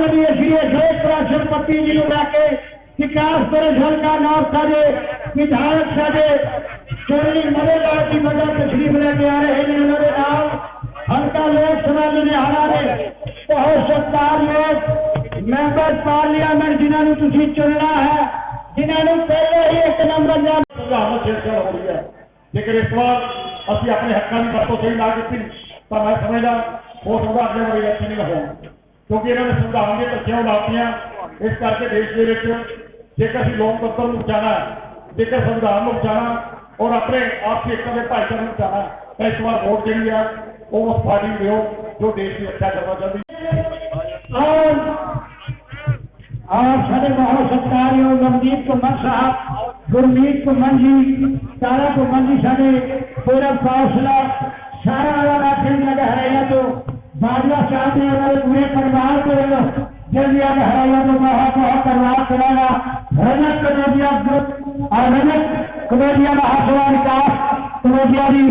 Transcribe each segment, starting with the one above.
माननीय श्री अशोक राष्ट्रपति માનનીય શ્રી ક્ષેત્રાશીપતિજીનું રાખે વિકાસ પરિષદના નામ સાથે વિધાયક સાથે શ્રી નરેગાથી બધા તકલીફ लेके आ रहे हैं। मेरे नाम हल्का लोक समाज ने हमारे बहुत सत्तार लोग मैंबर पार्लियामेंट जिन्होंने तुम चुनना है, जिन्होंने पहले ही एक नंबर नाम तो छेड़छाड़ तो हो रही है। लेकिन इस बार अभी अपने हकों की वरतों सही ना की तो मैं समझदा हो सकता अगले वाली अच्छी नहीं हो। ਕਿਉਂਕਿ ਇਹਨਾਂ ਨੇ ਸੰਵਿਧਾਨ ਦੀਆਂ ਧੱਜੀਆਂ ਉਡਾਤੀਆਂ ਇਸ ਕਰਕੇ ਦੇਸ਼ ਦੇ ਵਿੱਚ ਜੇਕਰ ਅਸੀਂ ਲੋਕਤੰਤਰ ਨੂੰ ਬਚਾਉਣਾ ਹੈ, ਜੇਕਰ ਸੰਵਿਧਾਨ ਨੂੰ ਬਚਾਉਣਾ ਔਰ ਆਪਣੇ ਆਪਸੀ ਏਕਤਾ ਦੇ ਭਾਈਚਾਰੇ ਨੂੰ ਬਚਾਉਣਾ ਹੈ, ਤਾਂ ਇਸ ਵਾਰ ਵੋਟ ਜਿਹੜੀ ਆ ਉਹ ਉਸ ਪਾਰਟੀ ਨੂੰ ਦਿਓ ਜੋ ਦੇਸ਼ ਦੀ ਰੱਖਿਆ ਕਰਨਾ ਚਾਹੁੰਦੀ ਹੈ और और सारे बहुत सत्कारयोग नवदीप कुमार साहब गुरमीत कुमार जी तारा कुमार जी सारे पूरा फौसला सारा वाला फिल्म लगा है तो बाजवा चाहते हैं, हमारे पूरे परिवार को जल्दी आगे हराया तो बहुत बहुत धन्यवाद करेगा। रजत कनौजिया ग्रुप, और रजत कनौजिया महासभा विकास कनौजिया जी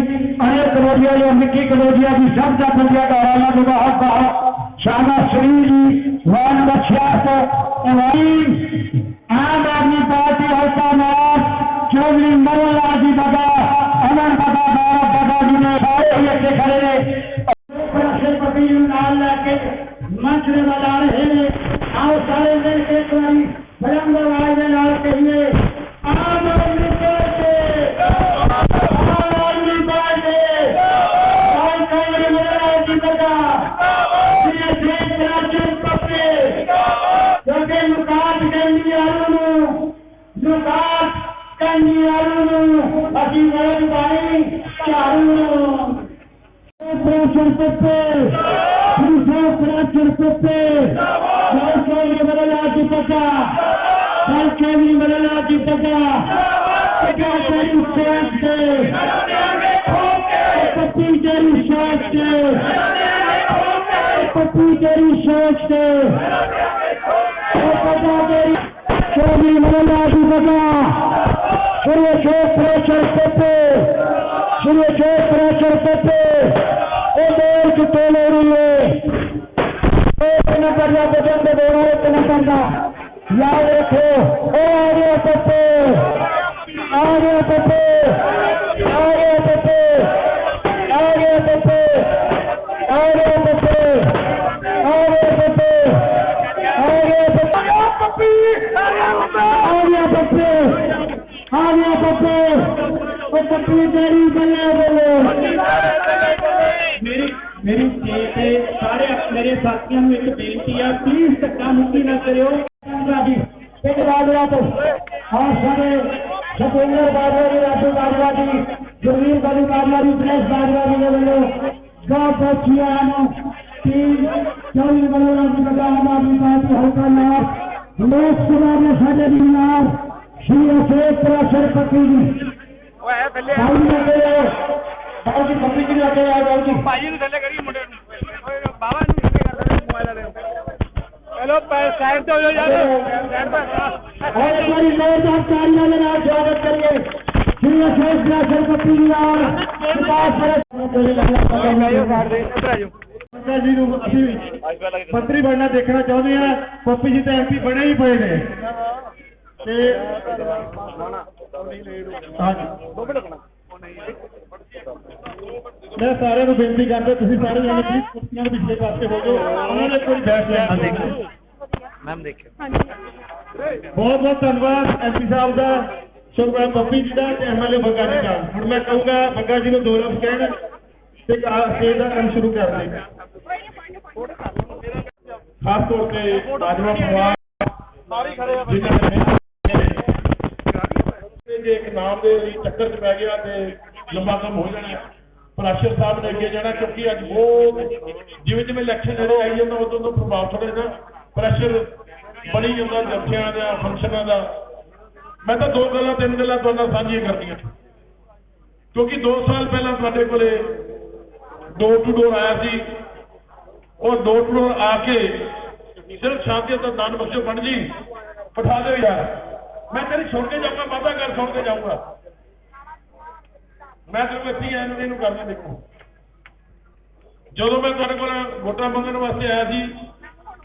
अनिल कनौजिया जी और निकी कनौजिया जी सब का कनौजिया का हराया तो बहुत बहुत शामा श्री जी वार्ड नंबर छियासठ ജിന്ദഗ ബാൽക്കണി മലയാള ജിന്ദഗ पपीजरी शोक पपीजरी शोक स्वामी मनाजी बगा सूर्य जो प्रचर पपे सूर्य जो प्रचर पपे पप्पू आ गया पप्पू वो पप्पू तेरी बल्ले बोलो। मेरी मेरी सारे मेरे साथियों में एक बेनती है प्लीज़ धक्का मुक्की ना करो। एक बाजवा तो हाँ। सारे सतेंद्र बाजवा जी राजू बाजवा जी गुरवीर बाजू बाजवा जी प्रेस बाजवा जी बोलो गौ पक्षिया तीन चौबीस बलोराज जी बता हमारी पार्टी हल्का लाभ लोकसभा में साढ़े दिन लाभ श्री अशोक राष्ट्रपति जी भाई जी लगे भाई जी पब्लिक जी लगे आ जाओ जी ਭਾਜੀ ਨੂੰ ਥੱਲੇ ਕਰੀ ਮੁੰਡੇ ਨੂੰ ਓਏ ਬਾਬਾ ਨੂੰ ਥੱਲੇ ਕਰ ਦੇ ਮੋਬਾਈਲ ਵਾਲੇ ਹੈਲੋ ਪੈ ਸਾਈਡ ਤੇ ਹੋ ਜਾਓ ਯਾਰ ਸਾਈਡ ਤੇ और एक बारी जोरदार तालियों के साथ स्वागत करिए श्री अशोक राष्ट्रपति जी और विकास ਇੱਧਰ ਆ ਜਾਓ ਮੰਗਾ ਜੀ ਨੂੰ ਅਸੀਂ ਮੰਤਰੀ ਬਣਨਾ ਦੇਖਣਾ ਚਾਹੁੰਦੇ ਆ ਪੱਪੀ ਜੀ ਤਾਂ ਐਮਪੀ ਬਣੇ ਹੀ ਪਏ ਨੇ ਤੇ ਮੈਂ ਸਾਰਿਆਂ ਨੂੰ ਬੇਨਤੀ ਕਰਦਾ ਤੁਸੀਂ ਸਾਰੇ ਜਣੇ ਪਲੀਜ਼ ਕੁਰਸੀਆਂ ਦੇ ਪਿਛਲੇ ਪਾਸੇ ਹੋ ਜਾਓ। ਉਹਨਾਂ ਨੇ ਕੋਈ ਬੈਠ ਲੈਣ ਮੈਮ ਦੇਖਿਓ। ਬਹੁਤ ਬਹੁਤ ਧੰਨਵਾਦ ਐਮਪੀ ਸਾਹਿਬ ਦਾ ਸ਼ੁਕਰਾਨਾ ਪੱਪੀ ਜੀ ਦਾ ਤੇ ਐਮਐਲਏ ਬੱਗਾ ਜੀ ਦਾ। ਹੁਣ ਮੈਂ ਕਹੂੰਗਾ ਬੱਗਾ ਜੀ ਨੂੰ ਦੋ ਲਫ਼ਜ਼ ਕਹਿਣ ਤੇ ਸਟੇਜ ਦਾ ਕੰਮ ਸ਼ੁਰੂ ਕਰ ਦੇ। ਖਾਸ ਤੌਰ ਤੇ ਰਾਜਵਾ ਪਰਿਵਾਰ ਸਾਰੇ ਖੜੇ ਆ ਜਿਨ੍ਹਾਂ ਨੇ ਮਿਹਨਤ ਕੀਤੀ ਹੈ। ਜੇ ਇੱਕ ਨਾਮ ਦੇ ਲਈ ਚੱਕਰ 'ਚ ਪੈ ਗਿਆ ਤੇ ਲੰਬਾ ਕੰਮ ਹੋ ਜਾਣਾ। ਪਰ ਅਸ਼ਰ ਸਾਹਿਬ ਨੇ ਅੱਗੇ ਜਾਣਾ ਕਿਉਂਕਿ ਅੱਜ ਬਹੁਤ ਜਿਵੇਂ ਜਿਵੇਂ ਇਲੈਕਸ਼ਨ ਨੇੜੇ ਆਈ ਜਾਂਦਾ, ਉਦੋਂ ਉਦੋਂ ਪ੍ਰਭਾਵ ਥੋੜਾ ਨਾ ਪ੍ਰੈਸ਼ਰ ਬਣੀ ਜਾਂਦਾ ਜੱਥਿਆਂ ਦਾ ਫੰਕਸ਼ਨਾਂ ਦਾ। ਮੈਂ ਤਾਂ ਦੋ ਗੱਲਾਂ, ਤਿੰਨ ਗੱਲਾਂ ਤੁਹਾਡੇ ਨਾਲ ਸਾਂਝੀਆਂ ਕਰਨੀਆਂ ਕਿਉਂਕਿ 2 ਸਾਲ ਪਹਿਲਾਂ ਸਾਡੇ ਕੋਲੇ ਡੋਰ ਟੂ ਡੋਰ ਆਇਆ ਸੀ। ਉਹ ਡੋਰ ਟੂ ਡੋਰ ਆ ਕੇ ਸਿਰਫ ਸ਼ਾਂਤੀ ਦਾ ਦਾਨ ਬਖਸ਼ੋ ਪੰਡ ਜੀ ਪਠਾ ਦਿਓ ਯਾਰ। ਮੈਂ ਤੇਰੀ ਸੁਣ ਕੇ ਜਾਊਂਗਾ ਵਾਦਾ ਕਰ ਸੁਣ ਕੇ ਜਾਊਂਗਾ। ਮੈਂ ਤੈਨੂੰ ਇੱਥੇ ਐਨ ਇਹਨੂੰ ਕਰਨਾ ਦੇਖੋ। ਜਦੋਂ ਮੈਂ ਤੁਹਾਡੇ ਕੋਲ ਵੋਟਾਂ ਮੰਗਣ ਵਾਸਤੇ ਆਇਆ ਸੀ,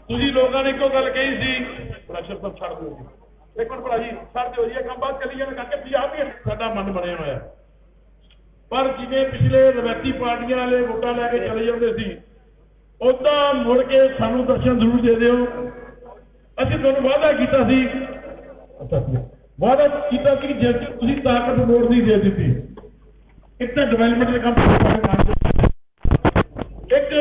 ਤੁਸੀਂ ਲੋਕਾਂ ਨੇ ਇੱਕੋ ਗੱਲ ਕਹੀ ਸੀ, ਪ੍ਰੈਸ਼ਰ ਤਾਂ ਛੱਡ ਦਿਓ ਜੀ। ਇੱਕ ਮਿੰਟ ਭਲਾ ਜੀ, ਛੱਡ ਦਿਓ ਜੀ, ਇਹ ਕੰਮ ਬਾਅਦ ਚੱਲੀ ਜਾਣਾ ਕਰਕੇ ਪੰਜਾਬ ਵੀ ਸਾਡਾ ਮਨ ਬਣਿਆ ਹੋਇਆ। ਪਰ ਜਿਵੇਂ ਪਿਛਲੇ ਰਵਾਇਤੀ ਪਾਰਟੀਆਂ ਵਾਲੇ ਵੋਟਾਂ ਲੈ ਕੇ ਚਲੇ ਜਾਂਦੇ ਸੀ ਉਦਾਂ ਮੁੜ ਕੇ ਸਾਨੂੰ ਦਰਸ਼ਨ ਜ਼ਰੂਰ ਦੇ ਦਿਓ। ਅਸੀਂ ਤੁਹਾਨੂੰ ਵਾਅਦਾ ਕੀਤਾ ਸੀ ਵਾਅਦਾ ਕੀਤਾ ਕਿ ਜੇ ਤੁਸੀਂ ਤਾਕਤ ਵੋਟ ਦੀ ਦੇ ਦਿੱਤੀ, ਇੱਕ ਤਾਂ ਡਿਵੈਲਪਮੈਂਟ ਦੇ ਕੰਮ ਤੁਹਾਡੇ ਇੱਕ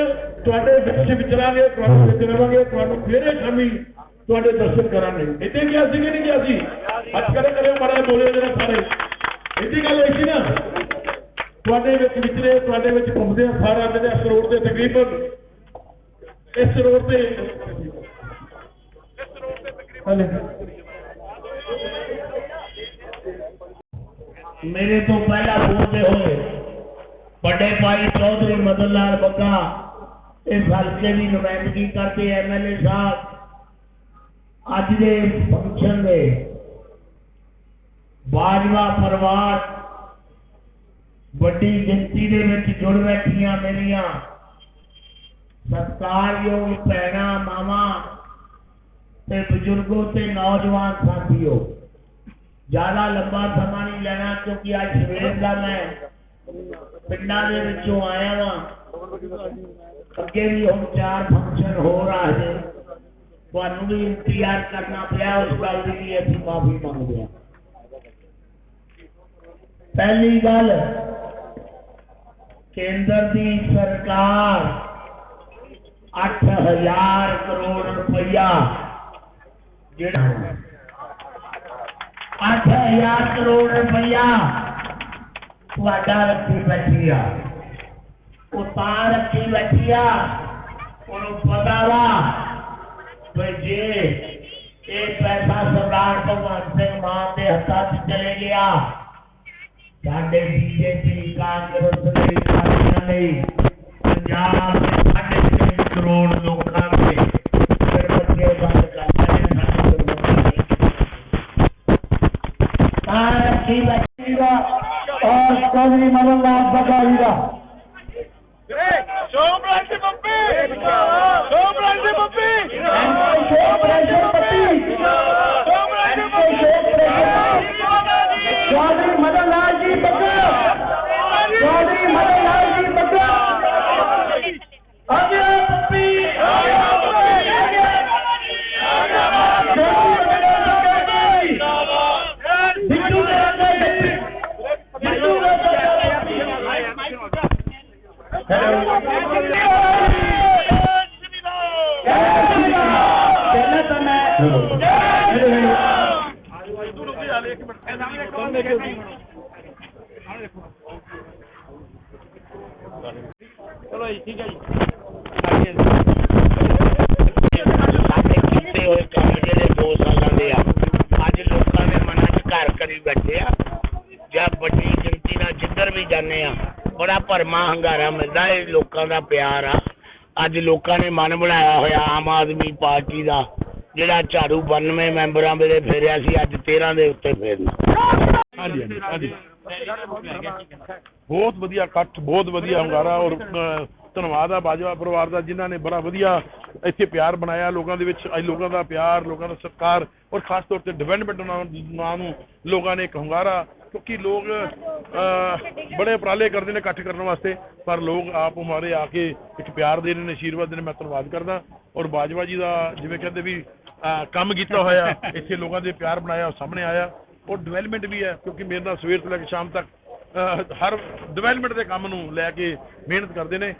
ਤੁਹਾਡੇ ਵਿੱਚ ਵਿਚਰਾਂਗੇ ਤੁਹਾਡੇ ਵਿੱਚ ਰਵਾਂਗੇ ਤੁਹਾਨੂੰ ਫੇਰੇ ਸ਼ਾਮੀ ਤੁਹਾਡੇ ਦਰਸ਼ਨ ਕਰਾਂਗੇ। ਇੱਥੇ ਗਿਆ ਸੀ ਕਿ ਨਹੀਂ ਗਿਆ ਸੀ? ਅੱਜ ਕਰੇ ਕਰੇ ਮਾੜਾ ਜਿਹਾ ਬੋਲੇ ਜਰਾ ਸਾਰੇ। ਇੱਥੇ ਗੱਲ ਹੋਈ ਸੀ ਨਾ, ਤੁਹਾਡੇ ਵਿੱਚ ਵਿਚਰੇ ਤੁਹਾਡੇ ਵਿੱਚ ਘੁੰਮਦੇ ਆ ਸਾਰਾ ਜਿਹੜੇ ਇਸ ਰੋਡ ਤੇ ਤਕਰੀਬਨ। ਇਸ ਰੋਡ ਤੇ ਮੇਰੇ ਤੋਂ ਪਹਿਲਾਂ ਬੋਲਦੇ ਹੋਏ ਵੱਡੇ ਭਾਈ ਚੌਧਰੀ ਮਦਨ ਲਾਲ ਬੱਗਾ ਇਸ ਹਲਕੇ ਦੀ ਨੁਮਾਇੰਦਗੀ ਕਰਦੇ ਐਮਐਲਏ ਸਾਹਿਬ ਅੱਜ ਦੇ ਫੰਕਸ਼ਨ ਦੇ ਬਾਜਵਾ ਪਰਿਵਾਰ ਵੱਡੀ ਗਿਣਤੀ ਦੇ ਵਿੱਚ ਜੁੜ ਬੈਠੀਆਂ ਮੇਰੀਆਂ ਸਤਿਕਾਰਯੋਗ ਭੈਣਾਂ, ਮਾਵਾਂ ਤੇ ਬਜ਼ੁਰਗੋ ਤੇ ਨੌਜਵਾਨ ਸਾਥੀਓ। ਜ਼ਿਆਦਾ ਲੰਬਾ ਸਮਾਂ ਨਹੀਂ ਲੈਣਾ ਕਿਉਂਕਿ ਅੱਜ ਸਵੇਰ ਦਾ ਮੈਂ ਪਿੰਡਾਂ ਦੇ ਵਿੱਚੋਂ ਆਇਆ ਵਾਂ ਅੱਗੇ ਵੀ ਹੁਣ ਚਾਰ ਫੰਕਸ਼ਨ ਹੋ ਰਹੇ ਨੇ ਤੁਹਾਨੂੰ ਵੀ ਇੰਤਜ਼ਾਰ ਕਰਨਾ ਪਿਆ ਉਸ ਗੱਲ ਦੀ ਵੀ ਅਸੀਂ ਮਾਫੀ ਮੰਗਦੇ ਹਾਂ ਪਹਿਲੀ ਗੱਲ ਕੇਂਦਰ ਦੀ ਸਰਕਾਰ 8000 ਕਰੋੜ ਰੁਪਇਆ ਜਿਹੜਾ 8000 ਕਰੋੜ ਰੁਪਇਆ ਤੁਹਾਡਾ ਰੱਖੀ ਬੈਠੀ ਆ ਉਹ ਤਾਂ ਰੱਖੀ ਬੈਠੀ ਆ ਉਹਨੂੰ ਪਤਾ ਵਾ ਵੀ ਜੇ ਇਹ ਪੈਸਾ ਸਰਦਾਰ ਭਗਵੰਤ ਸਿੰਘ ਮਾਨ ਦੇ ਹੱਥਾਂ 'ਚ ਚਲੇ ਗਿਆ ਸਾਡੇ ਬੀਜੇਪੀ ਕਾਂਗਰਸ ਦੇ ਸਾਥੀਆਂ ਨੇ ਪੰਜਾਬ ਦੇ ਸਾਢੇ ਤਿੰਨ ਕਰੋੜ ਲੋਕਾਂ तारकी बच्चीगा और चौधरी मदन लाल बगाईगा ਚਲੋ ਜੀ ਠੀਕ ਹੈ ਜੀ। ਸਾਡੇ ਕੀਤੇ ਹੋਏ ਕੰਮ ਜਿਹੜੇ 2 ਸਾਲਾਂ ਦੇ ਆ ਅੱਜ ਲੋਕਾਂ ਦੇ ਮਨਾਂ 'ਚ ਘਰ ਕਰੀ ਬੈਠੇ ਆ। ਜਾਂ ਵੱਡੀ ਗਿਣਤੀ ਨਾਲ ਜਿੱਧਰ ਵੀ ਜਾਂਦੇ ਆ ਬੜਾ ਭਰਮਾ ਹੰਗਾਰਾ ਮਿਲਦਾ ਇਹ ਲੋਕਾਂ ਦਾ ਪਿਆਰ ਆ। ਅੱਜ ਲੋਕਾਂ ਨੇ ਮਨ ਬਣਾਇਆ ਹੋਇਆ ਆਮ ਆਦਮੀ ਪਾਰਟੀ ਦਾ। ਜਿਹੜਾ ਝਾੜੂ 92 ਮੈਂਬਰਾਂ ਵੇਲੇ ਫੇਰਿਆ ਸੀ ਅੱਜ 13 ਦੇ ਉੱਤੇ ਫੇਰਨਾ। ਹਾਂਜੀ ਹਾਂਜੀ ਹਾਂਜੀ। ਬਹੁਤ ਵਧੀਆ ਇਕੱਠ ਬਹੁਤ ਵਧੀਆ ਹੰਗਾਰਾ ਔਰ ਧੰਨਵਾਦ ਆ ਬਾਜਵਾ ਪਰਿਵਾਰ ਦਾ ਜਿਨ੍ਹਾਂ ਨੇ ਬੜਾ ਵਧੀਆ ਇੱਥੇ ਪਿਆਰ ਬਣਾਇਆ ਲੋਕਾਂ ਦੇ ਵਿੱਚ ਅੱਜ ਲੋਕਾਂ ਦਾ ਪਿਆਰ ਲੋਕਾਂ ਦਾ ਸਤਿਕਾਰ ਔਰ ਖਾਸ ਤੌਰ ਤੇ ਡਿਵੈਲਪਮੈਂਟ ਨਾਂ ਨੂੰ ਲੋਕਾਂ ਨੇ ਇੱਕ ਹੁੰਗਾਰਾ ਕਿਉਂਕਿ ਲੋਕ ਅਹ, ਬੜੇ ਉਪਰਾਲੇ ਕਰਦੇ ਨੇ ਇਕੱਠ ਕਰਨ ਵਾਸਤੇ ਪਰ ਲੋਕ ਆਪ ਹਮਾਰੇ ਆ ਕੇ ਇੱਕ ਪਿਆਰ ਦੇ ਰਹੇ ਨੇ ਆਸ਼ੀਰਵਾਦ ਦੇ ਨੇ ਮੈਂ ਧੰਨਵਾਦ ਕਰਦਾ ਔਰ ਬਾਜਵਾ ਜੀ ਦਾ ਜਿਵੇਂ ਕਹਿੰਦੇ ਵੀ ਕੰਮ ਕੀਤਾ ਹੋਇਆ, ਇੱਥੇ ਲੋਕਾਂ ਦੇ ਪਿਆਰ ਬਣਾਇਆ ਉਹ ਸਾਹਮਣੇ ਆਇਆ। ਉਹ ਡਿਵੈਲਪਮੈਂਟ ਵੀ ਹੈ, ਕਿਉਂਕਿ ਮੇਰੇ ਨਾਲ ਸਵੇਰ ਤੋਂ ਲੈ ਕੇ ਸ਼ਾਮ ਤੱਕ ਹਰ ਡਿਵੈਲਪਮੈਂਟ ਦੇ ਕੰਮ ਨੂੰ ਲੈ ਕੇ ਮਿਹਨਤ ਕਰਦੇ ਨੇ।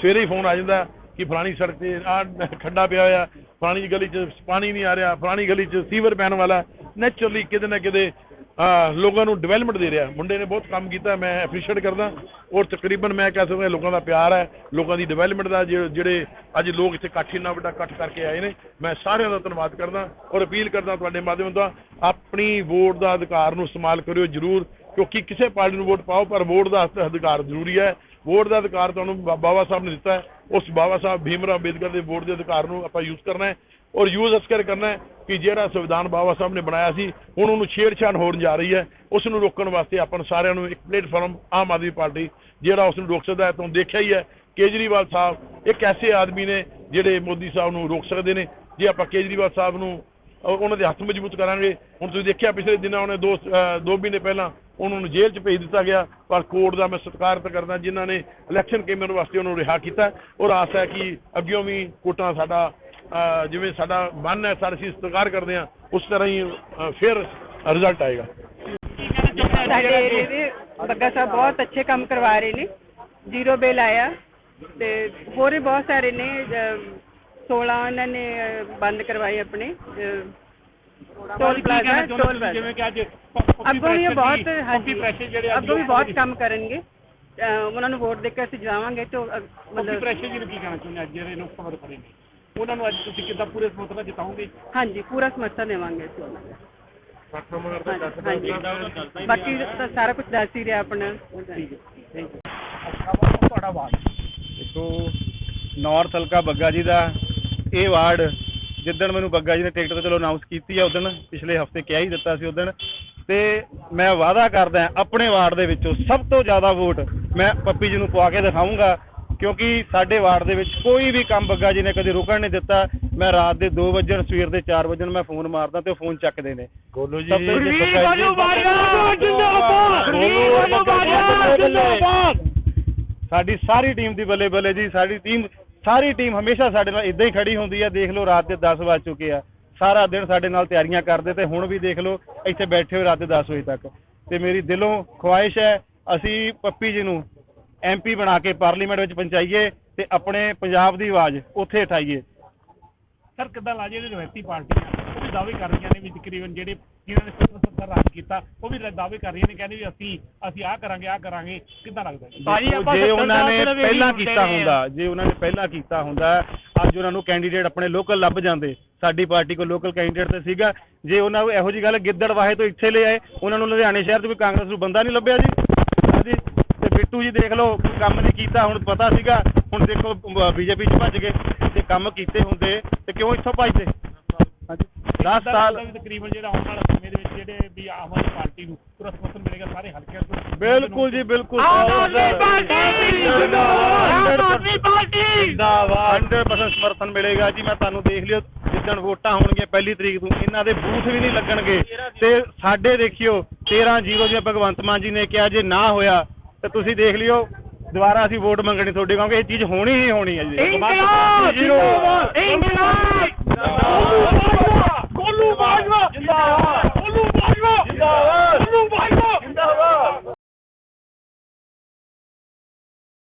ਸਵੇਰੇ ਹੀ ਫੋਨ ਆ ਜਾਂਦਾ ਕਿ ਫਲਾਣੀ ਸੜਕ ਤੇ ਆ, ਖੱਡਾ ਪਿਆ ਹੋਇਆ, ਫਲਾਣੀ ਗਲੀ 'ਚ ਪਾਣੀ ਨਹੀਂ ਆ ਰਿਹਾ, ਫਲਾਣੀ ਗਲੀ 'ਚ ਸੀਵਰ ਪੈਣ ਵਾਲਾ। ਨੇਚਰਲੀ ਕਿਤੇ ਨਾ ਕਿਤੇ ਲੋਕਾਂ ਨੂੰ ਡਿਵੈਲਪਮੈਂਟ ਦੇ ਰਿਹਾ। ਮੁੰਡੇ ਨੇ ਬਹੁਤ ਕੰਮ ਕੀਤਾ, ਮੈਂ ਐਪਰੀਸ਼ੀਏਟ ਕਰਦਾ। ਔਰ ਤਕਰੀਬਨ ਮੈਂ ਕਹਿ ਸਕਦਾ ਲੋਕਾਂ ਦਾ ਪਿਆਰ ਹੈ, ਲੋਕਾਂ ਦੀ ਡਿਵੈਲਪਮੈਂਟ ਦਾ ਜਿ- ਜਿਹੜੇ ਅੱਜ ਲੋਕ ਇੱਥੇ ਇਕੱਠ ਇੰਨਾ ਵੱਡਾ ਇਕੱਠ ਕਰਕੇ ਆਏ ਨੇ, ਮੈਂ ਸਾਰਿਆਂ ਦਾ ਧੰਨਵਾਦ ਕਰਦਾ ਔਰ ਅਪੀਲ ਕਰਦਾ ਤੁਹਾਡੇ ਮਾਧਿਅਮ ਤੋਂ ਆਪਣੀ ਵੋਟ ਦਾ ਅਧਿਕਾਰ ਨੂੰ ਇਸਤੇਮਾਲ ਕਰਿਓ ਜਰੂਰ, ਕਿਉਂਕਿ ਕਿਸੇ ਪਾਰਟੀ ਨੂੰ ਵੋਟ ਪਾਓ, ਪਰ ਵੋਟ ਦਾ ਅਧਿਕਾਰ ਜ਼ਰੂਰੀ ਹੈ। ਵੋਟ ਦਾ ਅਧਿਕਾਰ ਤੁਹਾਨੂੰ ਬਾਬਾ ਸਾਹਿਬ ਨੇ ਦਿੱਤਾ ਹੈ। ਉਸ ਬਾਬਾ ਸਾਹਿਬ ਭੀਮਰਾਵ ਅੰਬੇਦਕਰ ਦੇ ਵੋਟ ਦੇ ਅਧਿਕਾਰ ਨੂੰ ਆਪਾਂ ਯੂਜ਼ ਕਰਨਾ ਹੈ। ਔਰ ਯੂਜ਼ ਇਸ ਕਰਨਾ ਹੈ ਕਿ ਜਿਹੜਾ ਸੰਵਿਧਾਨ ਬਾਬਾ ਸਾਹਿਬ ਨੇ ਬਣਾਇਆ ਸੀ, ਹੁਣ ਉਹਨੂੰ ਛੇੜਛਾੜ ਹੋਣ ਜਾ ਰਹੀ ਹੈ। ਉਸ ਨੂੰ ਰੋਕਣ ਵਾਸਤੇ ਆਪਾਂ ਸਾਰਿਆਂ ਨੂੰ ਇੱਕ ਪਲੇਟਫਾਰਮ ਆਮ ਆਦਮੀ ਪਾਰਟੀ ਜਿਹੜਾ ਉਸ ਨੂੰ ਰੋਕ ਸਕਦਾ ਹੈ ਤੁਹਾਨੂੰ ਦੇਖਿਆ ਹੀ ਹੈ, ਕੇਜਰੀਵਾਲ ਸਾਹਿਬ ਇੱਕ ਐਸੇ ਆਦਮੀ ਨੇ ਜਿਹੜੇ ਮੋਦੀ ਸਾਹਿਬ ਨੂੰ ਰੋਕ ਸਕਦੇ ਨੇ। ਜੇ ਆਪਾਂ ਕੇਜਰੀਵਾਲ ਸਾਹਿਬ ਨੂੰ ਉਹਨਾਂ ਦੇ ਹੱਥ ਮਜ਼ਬੂਤ ਕਰਾਂਗੇ, ਹੁਣ ਤੁਸੀਂ ਦੇਖਿਆ ਪਿਛਲੇ ਦਿਨਾਂ ਉਹਨੇ ਦੋ ਦੋ ਮਹੀਨੇ ਪਹਿਲਾਂ ਉਹਨਾਂ ਨੂੰ ਜੇਲ੍ਹ 'ਚ ਭੇਜ ਦਿੱਤਾ ਗਿਆ, ਪਰ ਕੋਰਟ ਦਾ ਮੈਂ ਸਤਿਕਾਰ ਤਾਂ ਕਰਦਾ ਜਿਨ੍ਹਾਂ ਨੇ ਇਲੈਕਸ਼ਨ ਕਮਿਸ਼ਨ ਵਾਸਤੇ ਉਹਨੂੰ ਰਿਹਾ ਕੀਤਾ। ਔਰ ਆਸ ਹੈ ਕਿ ਅੱਗਿਓਂ ਵੀ ਕੋਟਾਂ ਸਾਡਾ ਜਿਵੇਂ ਸਾਡਾ ਮਨ ਹੈ ਸਾਰੇ ਅਸੀਂ ਸਤਿਕਾਰ ਕਰਦੇ ਹਾਂ ਉਸ ਤਰ੍ਹਾਂ ਹੀ ਫਿਰ ਰਿਜ਼ਲਟ ਆਏਗਾ। ਸਾਡੇ ਏਰੀਏ ਦੇ ਬੱਗਾ ਸਾਹਿਬ ਬਹੁਤ ਅੱਛੇ ਕੰਮ ਕਰਵਾ ਰਹੇ ਨੇ। ਜ਼ੀਰੋ ਬਿੱਲ ਆਇਆ ਤੇ ਹੋਰ ਵੀ ਬਹੁਤ ਸਾਰੇ ਨੇ ਅਹ, 16 ਉਹਨਾਂ ਨੇ ਬੰਦ ਕਰਵਾਏ ਆਪਣੇ ਟੋਲ ਪਲਾਜ਼ਾ ਟੋਲ ਪਲਾਜ਼ਾ ਜਿਵੇਂ ਕਿ ਅੱਜ ਅੱਗੋਂ ਵੀ ਬਹੁਤ ਹਾਂਜੀ ਹਾਂਜੀ। ਪ੍ਰੈਸ਼ਰ ਜਿਹੜੇ ਅੱਗੋਂ ਵੀ ਬਹੁਤ ਕੰਮ ਕਰਨਗੇ। ਉਹਨਾਂ ਨੂੰ ਵੋਟ ਦੇ ਕੇ ਅਸੀਂ ਜਾਵਾਂਗੇ ਤੇ ਮਤਲਬ ਪ੍ਰੈਸ਼ਰ ਜਿਹਨੂੰ ਕੀ ਕਹਿਣਾ ਚਾਹੁੰਦੇ ਅੱਜ ਜਿਹੜੇ ਲੋਕ ਨੇ? ਉਹਨਾਂ ਨੂੰ ਅੱਜ ਤੁਸੀਂ ਕਿੱਦਾਂ ਪੂਰੇ ਸਮਰਥਨ ਨਾਲ ਜਿਤਾਓਗੇ? ਹਾਂਜੀ ਪੂਰਾ ਸਮਰਥਨ ਦੇਵਾਂਗੇ ਅਸੀਂ ਉਹਨਾਂ ਦਾ। ਹਾਂਜੀ, ਹਾਂਜੀ। ਬਾਕੀ ਤਾਂ ਸਾਰਾ ਕੁਝ ਦੱਸ ਹੀ ਰਿਹਾ ਆਪਣਾ। ਤੁਹਾਡਾ ਵਾਰ ਦੇਖੋ ਨਾਰਥ ਹਲਕਾ ਬੱਗਾ ਜੀ ਦਾ ਇਹ ਵਾਰਡ ਜਿੱਦਣ ਮੈਨੂੰ ਬੱਗਾ ਜੀ ਨੇ ਟਿਕਟ ਤੇ ਚਲੋ ਅਨਾਉਂਸ ਕੀਤੀ ਆ ਉਦਣ ਪਿਛਲੇ ਹਫ਼ਤੇ ਕਿਹਾ ਹੀ ਦਿੱਤਾ ਸੀ ਉਦਣ। ਤੇ ਮੈਂ ਵਾਅਦਾ ਕਰਦਾ ਆਪਣੇ ਵਾਰਡ ਦੇ ਵਿੱਚੋਂ ਸਭ ਤੋਂ ਜ਼ਿਆਦਾ ਵੋਟ ਮੈਂ ਪੱਪੀ ਜੀ ਨੂੰ ਪਵਾ ਕੇ ਦਿਖਾਊਂਗਾ। ਕਿਉਂਕਿ ਸਾਡੇ ਵਾਰਡ ਦੇ ਵਿੱਚ ਕੋਈ ਵੀ ਕੰਮ ਬੱਗਾ ਜੀ ਨੇ ਕਦੇ ਰੁਕਣ ਨਹੀਂ ਦਿੱਤਾ ਮੈਂ ਰਾਤ ਦੇ 2 ਵਜੇ ਸਵੇਰ ਦੇ 4 ਵਜੇ ਮੈਂ ਫੋਨ ਮਾਰਦਾ ਤੇ ਉਹ ਫੋਨ ਚੱਕਦੇ ਨੇ। ਗੋਲੂ ਜੀ ਸਾਡੀ ਸਾਰੀ ਟੀਮ ਦੀ ਬੱਲੇ ਬੱਲੇ ਜੀ ਸਾਡੀ ਟੀਮ ਸਾਰੀ ਟੀਮ ਹਮੇਸ਼ਾ ਸਾਡੇ ਨਾਲ ਇਦਾਂ ਹੀ ਖੜੀ ਹੁੰਦੀ ਹੈ ਦੇਖ ਲਓ ਰਾਤ ਦੇ 10 ਵੱਜ ਚੁੱਕੇ ਆ। ਸਾਰਾ ਦਿਨ ਸਾਡੇ ਨਾਲ ਤਿਆਰੀਆਂ ਕਰਦੇ ਤੇ ਹੁਣ ਵੀ ਦੇਖ ਲਓ ਇੱਥੇ ਬੈਠੇ ਹੋਏ ਰਾਤ ਦੇ 10 ਵਜੇ ਤੱਕ। ਤੇ ਮੇਰੀ ਦਿਲੋਂ ਖੁਆਇਸ਼ ਹੈ ਅਸੀਂ ਪੱਪੀ ਜੀ ਨੂੰ ਐਮਪੀ ਬਣਾ ਕੇ ਪਾਰਲੀਮੈਂਟ ਵਿੱਚ ਪਹੁੰਚਾਈਏ ਤੇ ਆਪਣੇ ਪੰਜਾਬ ਦੀ ਆਵਾਜ਼ ਉੱਥੇ ਉਠਾਈਏ। ਸਰ ਕਿੱਦਾਂ ਲਾ ਜਿਹੜੇ ਰਵਾਇਤੀ ਪਾਰਟੀਆਂ ਉਹ ਵੀ ਦਾਅਵੇ ਕਰ ਰਹੀਆਂ ਨੇ ਵੀ ਤਕਰੀਬਨ ਜਿਹੜੇ ਜਿਨ੍ਹਾਂ ਨੇ 70 70 ਰਾਜ ਕੀਤਾ ਉਹ ਵੀ ਦਾਅਵੇ ਕਰ ਰਹੀਆਂ ਨੇ ਕਹਿੰਦੇ ਵੀ ਅਸੀਂ ਅਸੀਂ ਆਹ ਕਰਾਂਗੇ ਆਹ ਕਰਾਂਗੇ ਕਿੱਦਾਂ ਲੱਗਦਾ ਜੀ? ਦੇਖੋ, ਜੇ ਉਹਨਾਂ ਨੇ ਪਹਿਲਾਂ ਕੀਤਾ ਹੁੰਦਾ ਜੇ ਉਹਨਾਂ ਨੇ ਪਹਿਲਾਂ ਕੀਤਾ ਹੁੰਦਾ ਅੱਜ ਉਹਨਾਂ ਨੂੰ ਕੈਂਡੀਡੇਟ ਆਪਣੇ ਲੋਕਲ ਲੱਭ ਜਾਂਦੇ। ਸਾਡੀ ਪਾਰਟੀ ਕੋਲ ਲੋਕਲ ਕੈਂਡੀਡੇਟ ਤੇ ਸੀਗਾ। ਜੇ ਉਹਨਾਂ ਨੂੰ ਇਹੋ ਜੀ ਗੱਲ ਗਿੱਦੜ ਵਾਹੇ ਤੋਂ ਇੱਥੇ ਲੈ ਆਏ ਉਹਨਾਂ ਨੂੰ ਲੁਧਿਆਣੇ ਸ਼ਹਿਰ 'ਚ ਵੀ ਕਾਂਗਰਸ ਨੂੰ ਬੰਦਾ ਨਹੀਂ ਲੱਭਿਆ ਜੀ। ਤੇ ਬਿੱਟੂ ਜੀ ਦੇਖ ਲਓ ਕੰਮ ਨਹੀਂ ਕੀਤਾ ਹੁਣ ਪਤਾ ਸੀਗਾ ਹੁਣ ਦੇਖੋ ਬੀਜੇਪੀ 'ਚ ਭੱਜ ਗਏ ਤੇ ਕੰਮ ਕੀਤੇ ਹੁੰਦੇ ਤੇ ਕਿਉਂ ਇੱਥੋਂ ਭੱਜਦੇ? ਹਾਂਜੀ। 10 ਕਿੱਦਾਂ ਸਾਲ ਲੱਗਦਾ ਵੀ ਤਕਰੀਬਨ ਜਿਹੜਾ ਆਉਣ ਵਾਲਾ ਸਮੇਂ ਦੇ ਵਿੱਚ ਜਿਹੜੇ ਵੀ ਆਮ ਆਦਮੀ ਪਾਰਟੀ ਨੂੰ ਪੂਰਾ ਸਮਰਥਨ ਮਿਲੇਗਾ ਸਾਰੇ ਹਲਕਿਆਂ ਤੋਂ ਬਿਲਕੁਲ ਜੀ ਬਿਲਕੁਲ। ਆਮ ਆਦਮੀ ਪਾਰਟੀ! ਆਮ ਆਦਮੀ ਪਾਰਟੀ! ਜਿੰਦਾਬਾਦ। 100% ਸਮਰਥਨ ਮਿਲੇਗਾ ਜੀ ਮੈਂ ਤੁਹਾਨੂੰ ਦੇਖ ਲਿਓ ਜਿੱਦਣ ਵੋਟਾਂ ਹੋਣਗੀਆਂ ਪਹਿਲੀ ਤਰੀਕ ਨੂੰ ਇਹਨਾਂ ਦੇ ਬੂਥ ਵੀ ਨਹੀਂ ਲੱਗਣਗੇ। ਤੇ ਸਾਡੇ ਦੇਖਿਓ 13 ਜ਼ੀਰੋ ਜਿਵੇਂ ਭਗਵੰਤ ਮਾਨ ਜੀ ਨੇ ਕਿਹਾ ਜੇ ਨਾ ਹੋਇਆ ਤੇ ਤੁਸੀਂ ਦੇਖ ਲਿਓ ਦੁਬਾਰਾ ਅਸੀਂ ਵੋਟ ਮੰਗਣੀ ਤੁਹਾਡੇ ਕਹੋਗੇ ਇਹ ਚੀਜ਼ ਹੋਣੀ ਹੀ ਹੋਣੀ ਹੈ ਜੀ। ਇਨਕਲਾਬ ਜ਼ੀਰੋ ਇਨਕਲਾਬ। ਗੋਲੂ ਬਾਜਵਾ। ਜਿੰਦਾਬਾਦ। ਗੋਲੂ ਬਾਜਵਾ। ਜਿੰਦਾਬਾਦ।